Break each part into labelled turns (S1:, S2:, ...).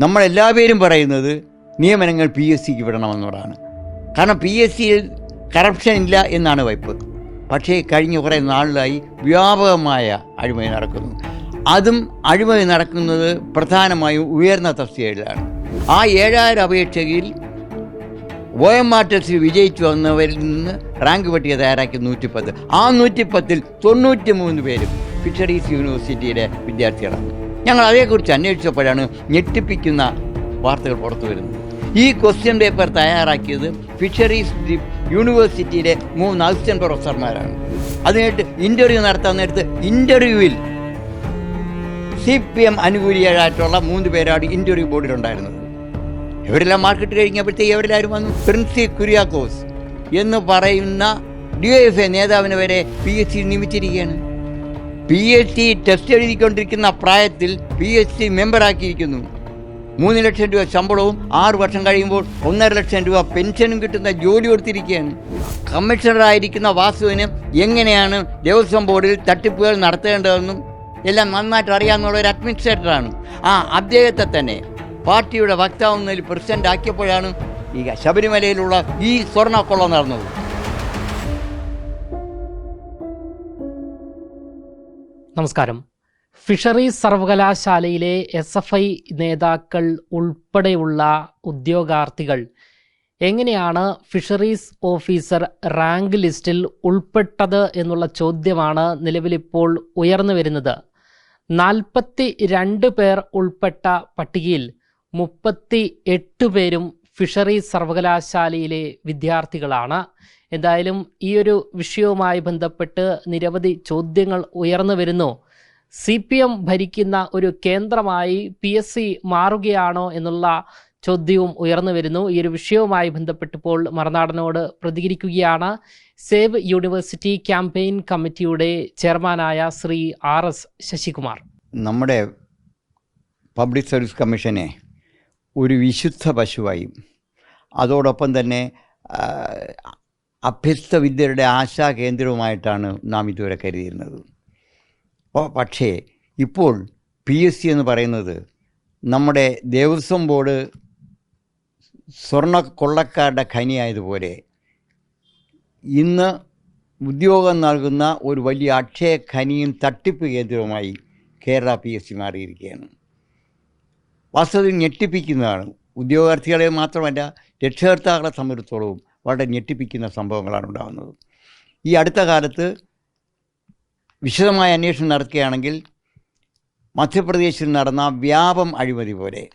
S1: നമ്മളെല്ലാവരും പറയുന്നത് നിയമനങ്ങൾ പി എസ് സിക്ക് വിടണമെന്നുള്ളതാണ്. കാരണം പി എസ് സിയിൽ കറപ്ഷൻ ഇല്ല എന്നാണ് വയ്പ് പക്ഷേ കഴിഞ്ഞ കുറേ നാളിലായി വ്യാപകമായ അഴിമതി നടക്കുന്നു. അതും അഴിമതി നടക്കുന്നത് പ്രധാനമായും ഉയർന്ന തസ്തികയിലാണ് ആ ഏഴായിരം അപേക്ഷയിൽ ഒ എം ആർ ടെസ്റ്റിൽ വിജയിച്ചു വന്നവരിൽ നിന്ന് റാങ്ക് പട്ടിക തയ്യാറാക്കി നൂറ്റിപ്പത്ത്. ആ നൂറ്റിപ്പത്തിൽ തൊണ്ണൂറ്റി മൂന്ന് പേരും ഫിഷറീസ് യൂണിവേഴ്സിറ്റിയിലെ വിദ്യാർത്ഥികളാണ്. ഞങ്ങൾ അതേക്കുറിച്ച് അന്വേഷിച്ചപ്പോഴാണ് ഞെട്ടിപ്പിക്കുന്ന വാർത്തകൾ പുറത്തു വരുന്നത്. ഈ ക്വസ്റ്റ്യൻ പേപ്പർ തയ്യാറാക്കിയത് ഫിഷറീസ് യൂണിവേഴ്സിറ്റിയിലെ മൂന്ന് അസിസ്റ്റന്റ് പ്രൊഫസർമാരാണ് അതിനായിട്ട് ഇന്റർവ്യൂ നടത്താൻ നേരത്ത് ഇന്റർവ്യൂവിൽ സി പി എം അനുകൂലികളായിട്ടുള്ള മൂന്ന് പേരാണ് ഇന്റർവ്യൂ ബോർഡിലുണ്ടായിരുന്നത് ഇവരെല്ലാം മാർക്കറ്റ് കഴിഞ്ഞപ്പോഴത്തേക്ക് ഇവരെല്ലാവരും വന്നു. പ്രിൻസി കുര്യാക്കോസ് എന്ന് പറയുന്ന ഡി എഫ് എ നേതാവിനെ വരെ പി എച്ച് സി നിയമിച്ചിരിക്കുകയാണ്. പി എസ് സി ടെസ്റ്റ് എഴുതിക്കൊണ്ടിരിക്കുന്ന പ്രായത്തിൽ പി എസ് സി മെമ്പറാക്കിയിരിക്കുന്നു മൂന്ന് ലക്ഷം രൂപ ശമ്പളവും ആറ് വർഷം കഴിയുമ്പോൾ ഒന്നര ലക്ഷം രൂപ പെൻഷനും കിട്ടുന്ന ജോലി കൊടുത്തിരിക്കുകയാണ്. കമ്മീഷണറായിരിക്കുന്ന വാസുവിന് എങ്ങനെയാണ് ദേവസ്വം ബോർഡിൽ തട്ടിപ്പുകൾ നടത്തേണ്ടതെന്നും എല്ലാം നന്നായിട്ട് അറിയാമെന്നുള്ള ഒരു അഡ്മിനിസ്ട്രേറ്ററാണ് ആ അദ്ദേഹത്തെ തന്നെ പാർട്ടിയുടെ വക്താവ് പ്രസിഡന്റ് ആക്കിയപ്പോഴാണ് ഈ ശബരിമലയിലുള്ള ഈ സ്വർണക്കൊള്ള നടന്നത്.
S2: നമസ്കാരം. ഫിഷറീസ് സർവകലാശാലയിലെ എസ് എഫ് ഐ നേതാക്കൾ ഉൾപ്പെടെയുള്ള ഉദ്യോഗാർത്ഥികൾ എങ്ങനെയാണ് ഫിഷറീസ് ഓഫീസർ റാങ്ക് ലിസ്റ്റിൽ ഉൾപ്പെട്ടത് എന്നുള്ള ചോദ്യമാണ് നിലവിലിപ്പോൾ ഉയർന്നു വരുന്നത്. നാൽപ്പത്തി രണ്ട് പേർ ഉൾപ്പെട്ട പട്ടികയിൽ മുപ്പത്തി എട്ട് പേരും ഫിഷറീസ് സർവകലാശാലയിലെ വിദ്യാർത്ഥികളാണ്. എന്തായാലും ഈ ഒരു വിഷയവുമായി ബന്ധപ്പെട്ട് നിരവധി ചോദ്യങ്ങൾ ഉയർന്നു വരുന്നു. സി പി എം ഭരിക്കുന്ന ഒരു കേന്ദ്രമായി പി എസ് സി മാറുകയാണോ എന്നുള്ള ചോദ്യവും ഉയർന്നു വരുന്നു. ഈ ഒരു വിഷയവുമായി ബന്ധപ്പെട്ടപ്പോൾ മറുനാടനോട് പ്രതികരിക്കുകയാണ് സേവ് യൂണിവേഴ്സിറ്റി ക്യാമ്പയിൻ കമ്മിറ്റിയുടെ ചെയർമാനായ ശ്രീ ആർ എസ് ശശികുമാർ.
S1: നമ്മുടെ പബ്ലിക് സർവീസ് കമ്മീഷനെ ഒരു വിശുദ്ധ പശുവായും അതോടൊപ്പം തന്നെ ആ, അഭ്യസ്ത വിദ്യരുടെ ആശാ കേന്ദ്രവുമായിട്ടാണ് നാം ഇതുവരെ കരുതിയിരുന്നത്. പക്ഷേ ഇപ്പോൾ പി എസ് സി എന്ന് പറയുന്നത് നമ്മുടെ ദേവസ്വം ബോർഡ് സ്വർണ കൊള്ളക്കാരുടെ ഖനിയായതുപോലെ ഇന്ന് ഉദ്യോഗം നൽകുന്ന ഒരു വലിയ അക്ഷയ ഖനിയും തട്ടിപ്പ് കേന്ദ്രവുമായി കേരള പി എസ് സി മാറിയിരിക്കുകയാണ്. വാസ്തവത്തിൽ ഞെട്ടിപ്പിക്കുന്നതാണ്. ഉദ്യോഗാർത്ഥികളെ മാത്രമല്ല രക്ഷകർത്താക്കളെ സംബന്ധിച്ചിടത്തോളവും വളരെ ഞെട്ടിപ്പിക്കുന്ന സംഭവങ്ങളാണ് ഉണ്ടാകുന്നത്. ഈ അടുത്ത കാലത്ത് വിശദമായ അന്വേഷണം നടത്തുകയാണെങ്കിൽ മധ്യപ്രദേശിൽ നടന്ന വ്യാപം അഴിമതി പോലെ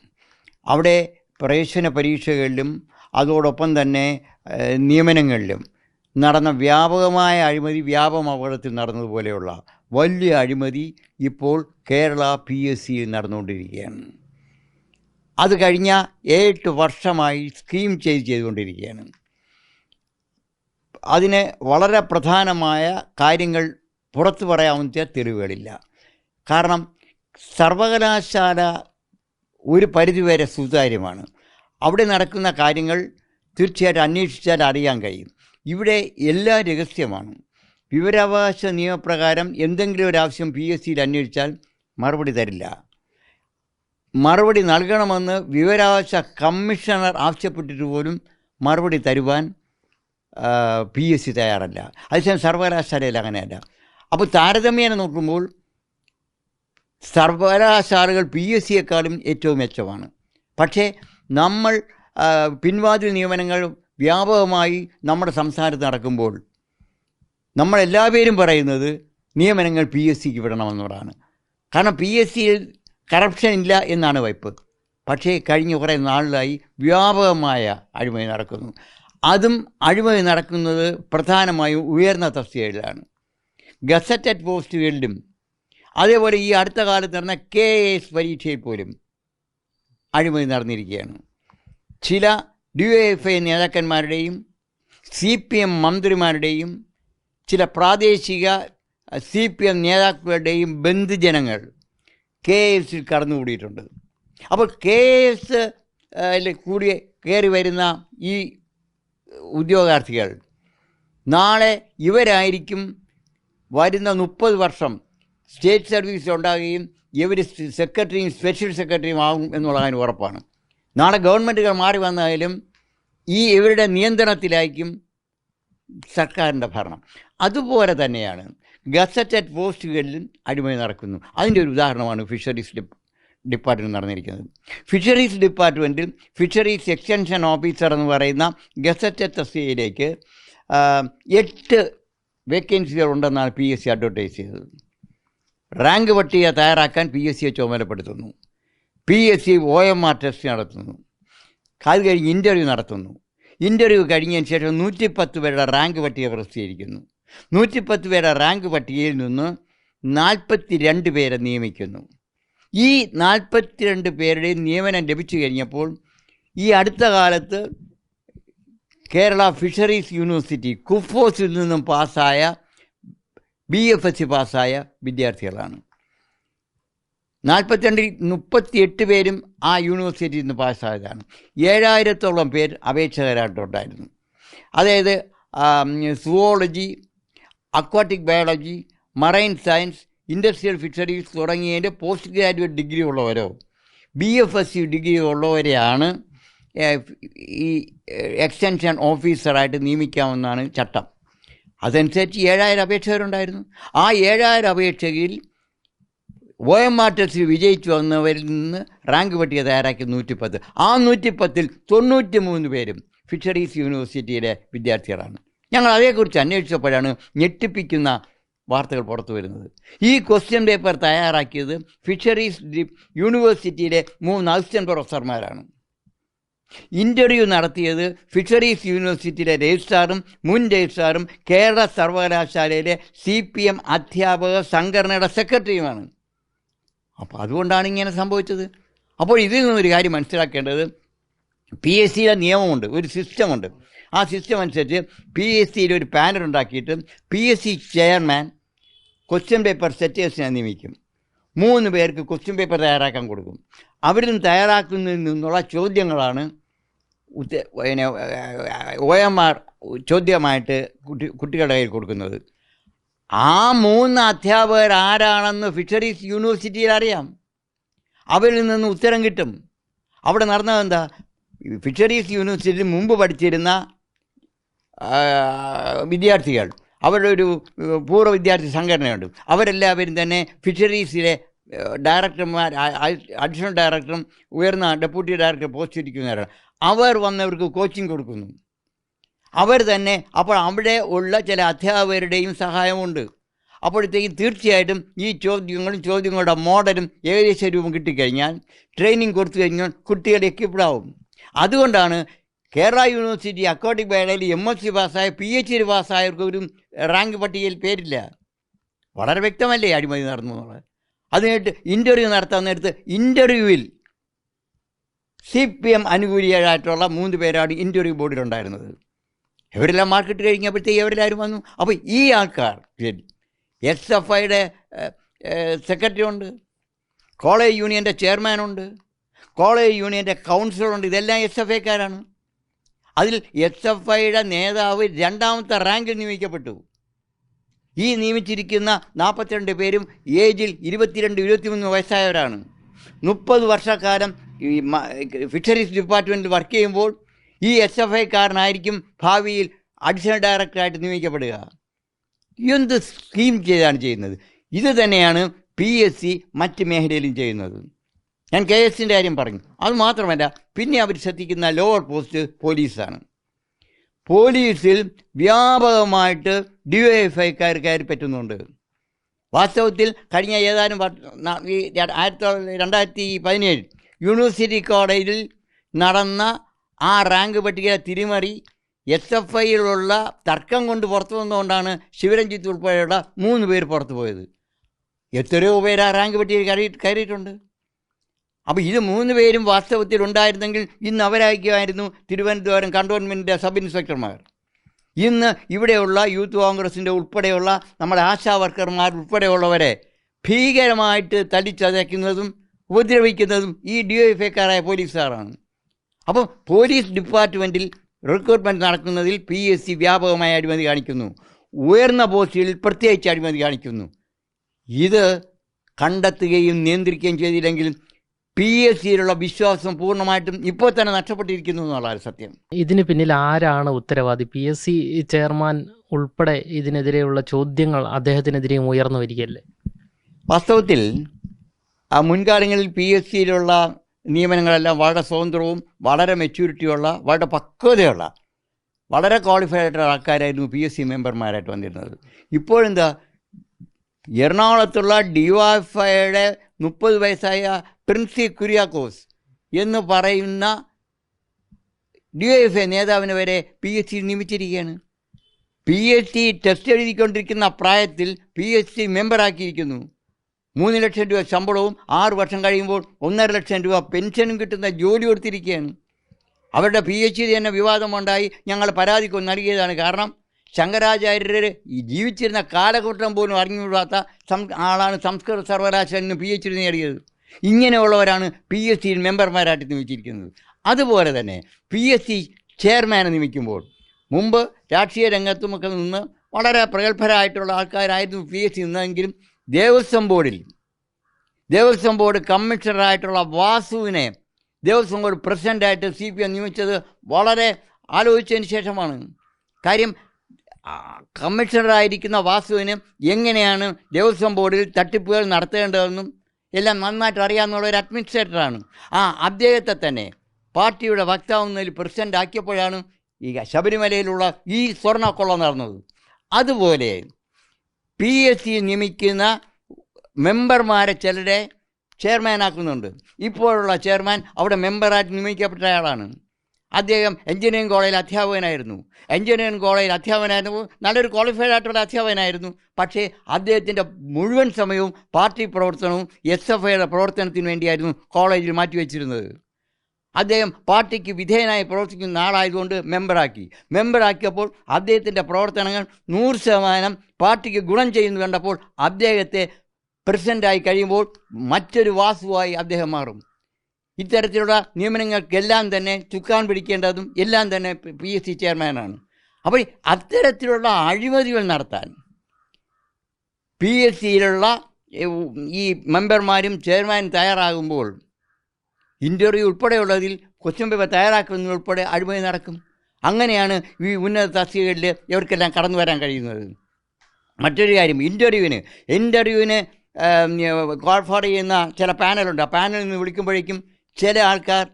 S1: അവിടെ പ്രവേശന പരീക്ഷകളിലും അതോടൊപ്പം തന്നെ നിയമനങ്ങളിലും നടന്ന വ്യാപകമായ അഴിമതി വ്യാപം അപകടത്തിൽ നടന്നതുപോലെയുള്ള വലിയ അഴിമതി ഇപ്പോൾ കേരള പി എസ് സിയിൽ നടന്നുകൊണ്ടിരിക്കുകയാണ്. അത് കഴിഞ്ഞ ഏഴ് വർഷമായി സ്കീം ചെയ്ത് ചെയ്തുകൊണ്ടിരിക്കുകയാണ്. അതിന് വളരെ പ്രധാനമായ കാര്യങ്ങൾ പുറത്തു പറയാവുന്ന തെളിവുകളില്ല. കാരണം സർവകലാശാല ഒരു പരിധിവരെ സുതാര്യമാണ്. അവിടെ നടക്കുന്ന കാര്യങ്ങൾ തീർച്ചയായിട്ടും അന്വേഷിച്ചാൽ അറിയാൻ കഴിയും. ഇവിടെ എല്ലാ രഹസ്യമാണ്. വിവരാവകാശ നിയമപ്രകാരം എന്തെങ്കിലും ഒരു ആവശ്യം പി എസ് സിയിൽ അന്വേഷിച്ചാൽ മറുപടി തരില്ല. മറുപടി നൽകണമെന്ന് വിവരാവകാശ കമ്മീഷണർ ആവശ്യപ്പെട്ടിട്ട് പോലും മറുപടി തരുവാൻ പി എസ് സി തയ്യാറല്ല. അതേസമയം സർവകലാശാലയിൽ അങ്ങനെയല്ല. അപ്പോൾ താരതമ്യേന നോക്കുമ്പോൾ സർവകലാശാലകൾ പി എസ് സിയെക്കാളും ഏറ്റവും മെച്ചമാണ്. പക്ഷേ നമ്മൾ പിൻവാതിൽ നിയമനങ്ങൾ വ്യാപകമായി നമ്മുടെ സംസ്ഥാനത്ത് നടക്കുമ്പോൾ നമ്മളെല്ലാ പേരും പറയുന്നത് നിയമനങ്ങൾ പി എസ് സിക്ക് വിടണമെന്നുള്ളതാണ്. കാരണം പി എസ് സിയിൽ കറപ്ഷൻ ഇല്ല എന്നാണ് വയ്പ് പക്ഷേ കഴിഞ്ഞ കുറേ നാളിലായി വ്യാപകമായ അഴിമതി നടക്കുന്നു. അതും അഴിമതി നടക്കുന്നത് പ്രധാനമായും ഉയർന്ന തസ്തികയിലാണ് ഗസറ്റഡ് പോസ്റ്റുകളിലും അതേപോലെ ഈ അടുത്ത കാലത്ത് നടന്ന കെ എസ് പരീക്ഷയിൽ പോലും അഴിമതി നടന്നിരിക്കുകയാണ്. ചില ഡി എഫ് ഐ നേതാക്കന്മാരുടെയും സി പി എം മന്ത്രിമാരുടെയും ചില പ്രാദേശിക സി പി എം നേതാക്കളുടെയും ബന്ധുജനങ്ങൾ കെ എസിൽ കടന്നുകൂടിയിട്ടുണ്ട്. അപ്പോൾ കെ എസ് കൂടി കയറി വരുന്ന ഈ ഉദ്യോഗാർത്ഥികൾ. നാളെ ഇവരായിരിക്കും വരുന്ന മുപ്പത് വർഷം സ്റ്റേറ്റ് സർവീസ് ഉണ്ടാകുകയും ഇവർ സെക്രട്ടറിയും സ്പെഷ്യൽ സെക്രട്ടറിയും ആകും എന്നുള്ള കാര്യം ഉറപ്പാണ്. നാളെ ഗവൺമെന്റുകൾ മാറി വന്നാലും ഈ ഇവരുടെ നിയന്ത്രണത്തിലായിരിക്കും സർക്കാരിന്റെ ഭരണം. അതുപോലെ തന്നെയാണ് ഗസറ്റഡ് പോസ്റ്റുകളിലും അടിമ നടക്കുന്നു. അതിന്റെ ഒരു ഉദാഹരണമാണ് ഫിഷറീസ് ഡിപ്പാർട്ട്മെന്റ് നടന്നിരിക്കുന്നത്. ഫിഷറീസ് ഡിപ്പാർട്ട്മെന്റിൽ ഫിഷറീസ് എക്സ്റ്റൻഷൻ ഓഫീസർ എന്ന് പറയുന്ന ഗസറ്റ് തസ്തികയിലേക്ക് എട്ട് വേക്കൻസികൾ ഉണ്ടെന്നാണ് പി എസ് സി അഡ്വർട്ടൈസ് ചെയ്തത്. റാങ്ക് പട്ടിക തയ്യാറാക്കാൻ പി എസ് സിയെ ചുമതലപ്പെടുത്തുന്നു. P S C O M R test നടത്തുന്നു. അത് കഴിഞ്ഞ് ഇന്റർവ്യൂ നടത്തുന്നു. ഇന്റർവ്യൂ കഴിഞ്ഞതിന് ശേഷം നൂറ്റിപ്പത്ത് പേരുടെ റാങ്ക് പട്ടിക പ്രസിദ്ധീകരിക്കുന്നു നൂറ്റിപ്പത്ത് പേരുടെ റാങ്ക് പട്ടികയിൽ നിന്ന് നാൽപ്പത്തി രണ്ട് പേരെ നിയമിക്കുന്നു. ഈ നാൽപ്പത്തിരണ്ട് പേരുടെയും നിയമനം ലഭിച്ചു കഴിഞ്ഞപ്പോൾ ഈ അടുത്ത കാലത്ത് കേരള ഫിഷറീസ് യൂണിവേഴ്സിറ്റി കുഫോസിൽ നിന്നും പാസ്സായ ബി എഫ് എസ് സി പാസ്സായ വിദ്യാർത്ഥികളാണ്. നാൽപ്പത്തിരണ്ടിൽ മുപ്പത്തിയെട്ട് പേരും ആ യൂണിവേഴ്സിറ്റിയിൽ നിന്ന് പാസ്സായതാണ്. ഏഴായിരത്തോളം പേർ അപേക്ഷകരായിട്ടുണ്ടായിരുന്നു. അതായത് zoology aquatic biology marine science industrial fisheries തുടങ്ങിയതിന്റെ post graduate degree ഉള്ളവരോ? B F S C degree ഉള്ളവരെയാണ് ഈ എക്സ്റ്റൻഷൻ ഓഫീസറായിട്ട് നിയമിക്കാമെന്നാണ് ചട്ടം. അതനുസരിച്ച് ഏഴായിരം അപേക്ഷകരുണ്ടായിരുന്നു. ആ ഏഴായിരം അപേക്ഷയിൽ ഒ എം ആർ ടെസ്സിൽ വിജയിച്ചു വന്നവരിൽ നിന്ന് റാങ്ക് പട്ടിക തയ്യാറാക്കി നൂറ്റിപ്പത്ത്. ആ നൂറ്റിപ്പത്തിൽ തൊണ്ണൂറ്റി മൂന്ന് പേരും ഫിഷറീസ് യൂണിവേഴ്സിറ്റിയിലെ വിദ്യാർത്ഥികളാണ്. ഞങ്ങൾ അതേക്കുറിച്ച് അന്വേഷിച്ചപ്പോഴാണ് ഞെട്ടിപ്പിക്കുന്ന വാർത്തകൾ പുറത്തു വരുന്നത്. ഈ ക്വസ്റ്റ്യൻ പേപ്പർ തയ്യാറാക്കിയത് ഫിഷറീസ് യൂണിവേഴ്സിറ്റിയിലെ മൂന്ന് അസിസ്റ്റന്റ് പ്രൊഫസർമാരാണ് ഇന്റർവ്യൂ നടത്തിയത് ഫിഷറീസ് യൂണിവേഴ്സിറ്റിയിലെ രജിസ്ട്രാറും മുൻ രജിസ്ട്രാറും കേരള സർവകലാശാലയിലെ സി പി എം അധ്യാപക സംഘടനയുടെ സെക്രട്ടറിയുമാണ്. അപ്പോൾ അതുകൊണ്ടാണ് ഇങ്ങനെ സംഭവിച്ചത്. അപ്പോൾ ഇതിൽ നിന്നൊരു കാര്യം മനസ്സിലാക്കേണ്ടത്. പി എസ് സിയുടെ നിയമമുണ്ട് ഒരു സിസ്റ്റമുണ്ട് ആ സിസ്റ്റം അനുസരിച്ച് പി എസ് സിയിൽ ഒരു പാനൽ ഉണ്ടാക്കിയിട്ട് P S C chairman question paper സെറ്റേഴ്സിനെ നിയമിക്കും. മൂന്ന് പേർക്ക് ക്വസ്റ്റ്യൻ പേപ്പർ തയ്യാറാക്കാൻ കൊടുക്കും. അവരിൽ നിന്ന് തയ്യാറാക്കുന്നതിൽ നിന്നുള്ള ചോദ്യങ്ങളാണ് പിന്നെ ഒ എം ആർ ചോദ്യമായിട്ട് കുട്ടി കുട്ടികളുടെ കയ്യിൽ കൊടുക്കുന്നത്. ആ മൂന്ന് അധ്യാപകർ ആരാണെന്ന് ഫിഷറീസ് യൂണിവേഴ്സിറ്റിയിൽ അറിയാം. അവരിൽ നിന്ന് ഉത്തരം കിട്ടും. അവിടെ നടന്നത് എന്താ? ഫിഷറീസ് യൂണിവേഴ്സിറ്റിയിൽ മുമ്പ് പഠിച്ചിരുന്ന വിദ്യാർത്ഥികൾ. അവരുടെ ഒരു പൂർവ വിദ്യാർത്ഥി സംഘടനയുണ്ട്. അവരെല്ലാവരും തന്നെ ഫിഷറീസിലെ ഡയറക്ടർമാർ അഡീഷണൽ ഡയറക്ടറും ഉയർന്ന ഡെപ്യൂട്ടി ഡയറക്ടർ പോസ്റ്റ് ഇരിക്കുന്നവരാണ് അവർ വന്നവർക്ക് കോച്ചിങ് കൊടുക്കുന്നു. അവർ തന്നെ അപ്പോൾ അവിടെ ഉള്ള ചില അധ്യാപകരുടെയും സഹായമുണ്ട്. അപ്പോഴത്തേക്കും തീർച്ചയായിട്ടും ഈ ചോദ്യങ്ങളും ചോദ്യങ്ങളുടെ മോഡലും ഏകദേശ രൂപം കിട്ടിക്കഴിഞ്ഞാൽ ട്രെയിനിങ് കൊടുത്തു കഴിഞ്ഞാൽ equipped ആവും. അതുകൊണ്ടാണ് കേരള യൂണിവേഴ്സിറ്റി അക്കോട്ടിക് മേഖലയിൽ എം എസ് സി പാസ്സായ പി എച്ച് ഡി പാസ്സായവർക്ക് ഒരു റാങ്ക് പട്ടികയിൽ പേരില്ല. വളരെ വ്യക്തമല്ലേ അഴിമതി നടന്നു എന്നുള്ളത് അതിനായിട്ട് ഇന്റർവ്യൂ നടത്താൻ നേരത്ത് ഇന്റർവ്യൂവിൽ സി പി എം അനുകൂലിയായിട്ടുള്ള മൂന്ന് പേരാണ് ഇന്റർവ്യൂ ബോർഡിലുണ്ടായിരുന്നത് ഇവരെല്ലാം മാർക്കിട്ട് കഴിഞ്ഞപ്പോഴത്തേക്ക് ഇവരെല്ലാവരും വന്നു. അപ്പോൾ ഈ ആൾക്കാർ എസ് എഫ് ഐയുടെ സെക്രട്ടറി ഉണ്ട് കോളേജ് യൂണിയന്റെ ചെയർമാനുണ്ട് കോളേജ് യൂണിയന്റെ കൗൺസിലറുണ്ട് ഇതെല്ലാം എസ് എഫ് ഐക്കാരാണ് അതിൽ എസ് എഫ് ഐയുടെ നേതാവ് രണ്ടാമത്തെ റാങ്കിൽ നിയമിക്കപ്പെട്ടു. ഈ നിയമിച്ചിരിക്കുന്ന നാൽപ്പത്തിരണ്ട് പേരും ഏജിൽ ഇരുപത്തിരണ്ട് ഇരുപത്തിമൂന്ന് വയസ്സായവരാണ്. മുപ്പത് വർഷക്കാലം ഈ ഫിഷറീസ് ഡിപ്പാർട്ട്മെന്റിൽ വർക്ക് ചെയ്യുമ്പോൾ ഈ എസ് എഫ് ഐക്കാരനായിരിക്കും ഭാവിയിൽ അഡീഷണൽ ഡയറക്ടറായിട്ട് നിയമിക്കപ്പെടുക. എന്ത് സ്കീം ചെയ്താണ് ചെയ്യുന്നത്? ഇത് തന്നെയാണ് പി എസ് സി മറ്റ് മേഖലയിലും ചെയ്യുന്നത്. ഞാൻ കെ എസിന്റെ കാര്യം പറഞ്ഞു. അത് മാത്രമല്ല പിന്നെ അവർ ശ്രദ്ധിക്കുന്ന ലോവർ പോസ്റ്റ് പോലീസാണ്. പോലീസിൽ വ്യാപകമായിട്ട് ഡി എഫ് ഐക്കാർ കയറി പറ്റുന്നുണ്ട്. വാസ്തവത്തിൽ കഴിഞ്ഞ ഏതാനും ആയിരത്തി രണ്ടായിരത്തി പതിനേഴ് യൂണിവേഴ്സിറ്റി കോളേജിൽ നടന്ന ആ റാങ്ക് പട്ടിക തിരിമറി എസ് എഫ് ഐയിലുള്ള തർക്കം കൊണ്ട് പുറത്തു വന്നുകൊണ്ടാണ് ശിവരഞ്ജിത്ത് ഉൾപ്പെടെയുള്ള മൂന്ന് പേര് പുറത്തു പോയത്. എത്രയോ പേര് ആ റാങ്ക് പട്ടികയിൽ കയറി കയറിയിട്ടുണ്ട്. അപ്പോൾ ഇത് മൂന്ന് പേരും വാസ്തവത്തിൽ ഉണ്ടായിരുന്നെങ്കിൽ ഇന്ന് അവരായിരിക്കുമായിരുന്നു തിരുവനന്തപുരം കണ്ടോൺമെന്റിന്റെ സബ് ഇൻസ്പെക്ടർമാർ. ഇന്ന് ഇവിടെയുള്ള യൂത്ത് കോൺഗ്രസിന്റെ ഉൾപ്പെടെയുള്ള നമ്മുടെ ആശാ വർക്കർമാർ ഉൾപ്പെടെയുള്ളവരെ ഭീകരമായിട്ട് തടിച്ചതയ്ക്കുന്നതും ഉപദ്രവിക്കുന്നതും ഈ ഡി എഫ് ഐക്കാരായ പോലീസുകാരാണ് അപ്പോൾ പോലീസ് ഡിപ്പാർട്ട്മെന്റിൽ റിക്രൂട്ട്മെന്റ് നടക്കുന്നതിൽ പി എസ് സി വ്യാപകമായ അഴിമതി കാണിക്കുന്നു. ഉയർന്ന പോസ്റ്റിൽ പ്രത്യേകിച്ച് അഴിമതി കാണിക്കുന്നു. ഇത് കണ്ടെത്തുകയും നിയന്ത്രിക്കുകയും ചെയ്തില്ലെങ്കിൽ പി എസ് സിയിലുള്ള വിശ്വാസം പൂർണമായിട്ടും ഇപ്പോൾ തന്നെ നഷ്ടപ്പെട്ടിരിക്കുന്നു എന്നുള്ളതാണ് സത്യം.
S2: ഇതിന് പിന്നിൽ ആരാണ് ഉത്തരവാദി? പി എസ് സി ചെയർമാൻ ഉൾപ്പെടെ ഇതിനെതിരെയുള്ള ചോദ്യങ്ങൾ അദ്ദേഹത്തിനെതിരെയും ഉയർന്നു വരികയല്ലേ?
S1: വാസ്തവത്തിൽ ആ മുൻകാലങ്ങളിൽ പി എസ് സിയിലുള്ള നിയമനങ്ങളെല്ലാം വളരെ സ്വതന്ത്രവും വളരെ മെച്യൂരിറ്റിയുള്ള വളരെ പക്വതയുള്ള വളരെ ക്വാളിഫൈഡ് ആയിട്ടുള്ള ആൾക്കാരായിരുന്നു പി എസ് സി മെമ്പർമാരായിട്ട് വന്നിരുന്നത്. ഇപ്പോഴെന്താ? എറണാകുളത്തുള്ള ഡി വൈഫൈയുടെ മുപ്പത് വയസ്സായ പ്രിൻസി കുര്യാക്കോസ് എന്ന് പറയുന്ന ഡി എഫ് എ നേതാവിന് വരെ പി എസ് സി നിയമിച്ചിരിക്കുകയാണ്. പി എസ് സി ടെസ്റ്റ് എഴുതിക്കൊണ്ടിരിക്കുന്ന പ്രായത്തിൽ പി എസ് സി മെമ്പറാക്കിയിരിക്കുന്നു മൂന്ന് ലക്ഷം രൂപ ശമ്പളവും ആറ് വർഷം കഴിയുമ്പോൾ ഒന്നര ലക്ഷം രൂപ പെൻഷനും കിട്ടുന്ന ജോലി കൊടുത്തിരിക്കുകയാണ്. അവരുടെ പി എച്ച് ഡി തന്നെ വിവാദമുണ്ടായി. ഞങ്ങൾ പരാതിക്ക് നൽകിയതാണ് കാരണം ശങ്കരാചാര്യർ ജീവിച്ചിരുന്ന കാലഘട്ടം പോലും അറിഞ്ഞുകൂടാത്ത സം ആളാണ് സംസ്കൃത സർവകലാശാലയിൽ നിന്ന് പി എച്ച് ഡി നേടിയത്. ഇങ്ങനെയുള്ളവരാണ് പി എസ് സിയിൽ മെമ്പർമാരായിട്ട് നിയമിച്ചിരിക്കുന്നത്. അതുപോലെ തന്നെ പി എസ് സി ചെയർമാനെ നിയമിക്കുമ്പോൾ മുമ്പ് രാഷ്ട്രീയ രംഗത്തുമൊക്കെ നിന്ന് വളരെ പ്രഗത്ഭരായിട്ടുള്ള ആൾക്കാരായിരുന്നു പി എസ് സി നിന്നതെങ്കിലും ദേവസ്വം ബോർഡിൽ ദേവസ്വം ബോർഡ് കമ്മീഷണറായിട്ടുള്ള വാസുവിനെ ദേവസ്വം ബോർഡ് പ്രസിഡന്റായിട്ട് സി പി എം നിയമിച്ചത് വളരെ ആലോചിച്ചതിന് ശേഷമാണ്. കാര്യം കമ്മീഷണറായിരിക്കുന്ന വാസുവിന് എങ്ങനെയാണ് ദേവസ്വം ബോർഡിൽ തട്ടിപ്പുകൾ നടത്തേണ്ടതെന്നും എല്ലാം നന്നായിട്ട് അറിയാമെന്നുള്ള ഒരു അഡ്മിനിസ്ട്രേറ്ററാണ്. ആ അദ്ദേഹത്തെ തന്നെ പാർട്ടിയുടെ വക്താവുന്നതിൽ പ്രസിഡന്റ് ആക്കിയപ്പോഴാണ് ഈ ശബരിമലയിലുള്ള ഈ സ്വർണക്കൊള്ള നടന്നത്. അതുപോലെ പി എസ് സി നിയമിക്കുന്ന മെമ്പർമാരെ ചിലരെ ചെയർമാനാക്കുന്നുണ്ട്. ഇപ്പോഴുള്ള ചെയർമാൻ അവിടെ മെമ്പറായിട്ട് നിയമിക്കപ്പെട്ട ആളാണ്. അദ്ദേഹം എഞ്ചിനീയറിംഗ് കോളേജിൽ അധ്യാപകനായിരുന്നു. എഞ്ചിനീയറിംഗ് കോളേജിൽ അധ്യാപകനായിരുന്നു. നല്ലൊരു ക്വാളിഫൈഡ് ആയിട്ടുള്ള അധ്യാപകനായിരുന്നു. പക്ഷേ അദ്ദേഹത്തിന്റെ മുഴുവൻ സമയവും പാർട്ടി പ്രവർത്തനവും എസ് എഫ് ഐയുടെ പ്രവർത്തനത്തിന് വേണ്ടിയായിരുന്നു കോളേജിൽ മാറ്റിവെച്ചിരുന്നത്. അദ്ദേഹം പാർട്ടിക്ക് വിധേയനായി പ്രവർത്തിക്കുന്ന ആളായതുകൊണ്ട് മെമ്പറാക്കി. മെമ്പറാക്കിയപ്പോൾ അദ്ദേഹത്തിന്റെ പ്രവർത്തനങ്ങൾ നൂറ് ശതമാനം പാർട്ടിക്ക് ഗുണം ചെയ്യുന്നു കണ്ടപ്പോൾ അദ്ദേഹത്തെ പ്രസിഡന്റായി കഴിയുമ്പോൾ മറ്റൊരു വാസുവായി അദ്ദേഹം മാറും. ഇത്തരത്തിലുള്ള നിയമനങ്ങൾക്കെല്ലാം തന്നെ ചുക്കാൻ പിടിക്കേണ്ടതും എല്ലാം തന്നെ പി എസ് സി ചെയർമാനാണ്. അപ്പോൾ അത്തരത്തിലുള്ള അഴിമതികൾ നടത്താൻ പി എസ് സിയിലുള്ള ഈ മെമ്പർമാരും ചെയർമാനും തയ്യാറാകുമ്പോൾ ഇന്റർവ്യൂ ഉൾപ്പെടെയുള്ളതിൽ ക്വസ്റ്റ്യൻ പേപ്പർ തയ്യാറാക്കുന്നതിൽ ഉൾപ്പെടെ അഴിമതി നടക്കും. അങ്ങനെയാണ് ഈ ഉന്നത തസ്തികകളിൽ ഇവർക്കെല്ലാം കടന്നു വരാൻ കഴിയുന്നത്. മറ്റൊരു കാര്യം ഇന്റർവ്യൂവിന് ഇന്റർവ്യൂവിന് ക്വാളിഫൈ ചെയ്യുന്ന ചില പാനലുണ്ട്. ആ പാനലിൽ നിന്ന് വിളിക്കുമ്പോഴേക്കും ചില ആൾക്കാർ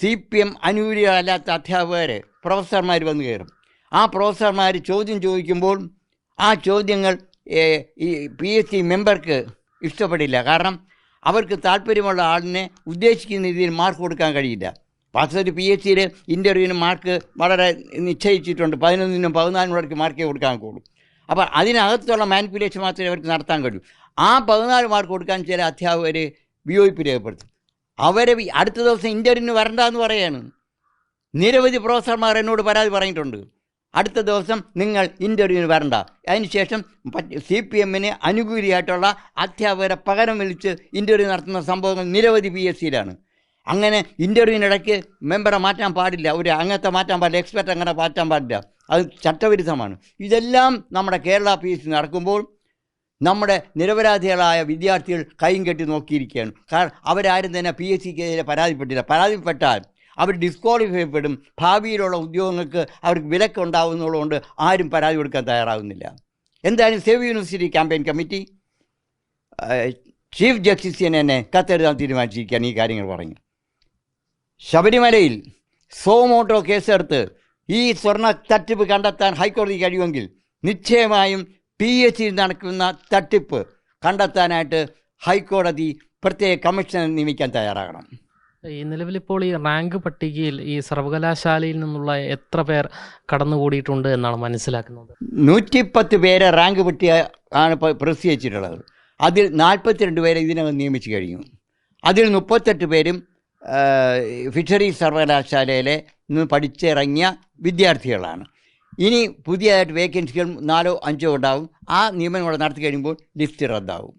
S1: സി പി എം അനുകൂലികളല്ലാത്ത അധ്യാപകർ പ്രൊഫസർമാർ വന്നു കയറും. ആ പ്രൊഫസർമാർ ചോദ്യം ചോദിക്കുമ്പോൾ ആ ചോദ്യങ്ങൾ ഈ പി എസ് സി മെമ്പർക്ക് ഇഷ്ടപ്പെടില്ല. കാരണം അവർക്ക് താല്പര്യമുള്ള ആളിനെ ഉദ്ദേശിക്കുന്ന രീതിയിൽ മാർക്ക് കൊടുക്കാൻ കഴിയില്ല. വാസ്തവത്തിൽ പി എസ് സിയിൽ ഇന്റർവ്യൂവിന് മാർക്ക് വളരെ നിശ്ചയിച്ചിട്ടുണ്ട്. പതിനൊന്നിനും പതിനാലിനും ഇടയ്ക്ക് മാർക്കേ കൊടുക്കാൻ കൂടും. അപ്പോൾ അതിനകത്തുള്ള മാനിപ്പുലേഷൻ മാത്രമേ അവർക്ക് നടത്താൻ കഴിയൂ. ആ പതിനാല് മാർക്ക് കൊടുക്കാൻ ചില അധ്യാപകർ വിയോജിപ്പ് രേഖപ്പെടുത്തും. അവരെ അടുത്ത ദിവസം ഇന്റർവ്യൂവിന് വരണ്ട എന്ന് പറയാണ്. നിരവധി പ്രൊഫസർമാർ എന്നോട് പരാതി പറഞ്ഞിട്ടുണ്ട്. അടുത്ത ദിവസം നിങ്ങൾ ഇന്റർവ്യൂവിന് വരണ്ട. അതിനുശേഷം സി പി എമ്മിന് അനുകൂലിയായിട്ടുള്ള അധ്യാപകരെ പകരം വിളിച്ച് ഇന്റർവ്യൂ നടത്തുന്ന സംഭവങ്ങൾ നിരവധി പി എസ് സിയിലാണ്. അങ്ങനെ ഇന്റർവ്യൂവിനിടയ്ക്ക് മെമ്പറെ മാറ്റാൻ പാടില്ല. ഒരു അങ്ങനത്തെ മാറ്റാൻ പാടില്ല. എക്സ്പെർട്ട് അങ്ങനെ മാറ്റാൻ പാടില്ല. അത് ചട്ടവിരുദ്ധമാണ്. ഇതെല്ലാം നമ്മുടെ കേരള പി എസ് സി നടക്കുമ്പോൾ നമ്മുടെ നിരപരാധികളായ വിദ്യാർത്ഥികൾ കൈയും കെട്ടി നോക്കിയിരിക്കുകയാണ്. കാരണം അവരാരും തന്നെ പി എസ് സിക്കെതിരെ പരാതിപ്പെട്ടില്ല. പരാതിപ്പെട്ടാൽ അവർ ഡിസ്ക്വാളിഫൈ പെടും ഭാവിയിലുള്ള ഉദ്യോഗങ്ങൾക്ക് അവർക്ക് വിലക്കുണ്ടാവുന്നതുകൊണ്ട് ആരും പരാതി കൊടുക്കാൻ തയ്യാറാകുന്നില്ല എന്തായാലും save university campaign committee chief justice തന്നെ കത്തെഴുതാൻ തീരുമാനിച്ചിരിക്കുകയാണ് ഈ കാര്യങ്ങൾ പറഞ്ഞു. ശബരിമലയിൽ സോമോട്ടോ കേസെടുത്ത് ഈ സ്വർണ തട്ടിപ്പ് കണ്ടെത്താൻ ഹൈക്കോടതി കഴിയുമെങ്കിൽ നിശ്ചയമായും പി എച്ച് നടക്കുന്ന തട്ടിപ്പ് കണ്ടെത്താനായിട്ട് ഹൈക്കോടതി പ്രത്യേക കമ്മീഷനെ നിയമിക്കാൻ തയ്യാറാകണം.
S2: ഈ നിലവിലിപ്പോൾ ഈ റാങ്ക് പട്ടികയിൽ ഈ സർവകലാശാലയിൽ നിന്നുള്ള എത്ര പേർ കടന്നുകൂടിയിട്ടുണ്ട് എന്നാണ് മനസ്സിലാക്കുന്നത്?
S1: നൂറ്റിപ്പത്ത് പേരെ റാങ്ക് പട്ടിക ആണ് ഇപ്പോൾ പ്രസിദ്ധീകരിച്ചിട്ടുള്ളത്. അതിൽ നാൽപ്പത്തിരണ്ട് പേരെ ഇതിനകം നിയമിച്ചു കഴിഞ്ഞു. അതിൽ മുപ്പത്തെട്ട് പേരും ഫിഷറീസ് സർവകലാശാലയിലെ നിന്ന് പഠിച്ചിറങ്ങിയ വിദ്യാർത്ഥികളാണ്. ഇനി പുതിയതായിട്ട് വേക്കൻസികൾ നാലോ അഞ്ചോ ഉണ്ടാവും ആ നിയമനം കൂടെ നടത്തി കഴിയുമ്പോൾ ലിസ്റ്റ് റദ്ദാവും.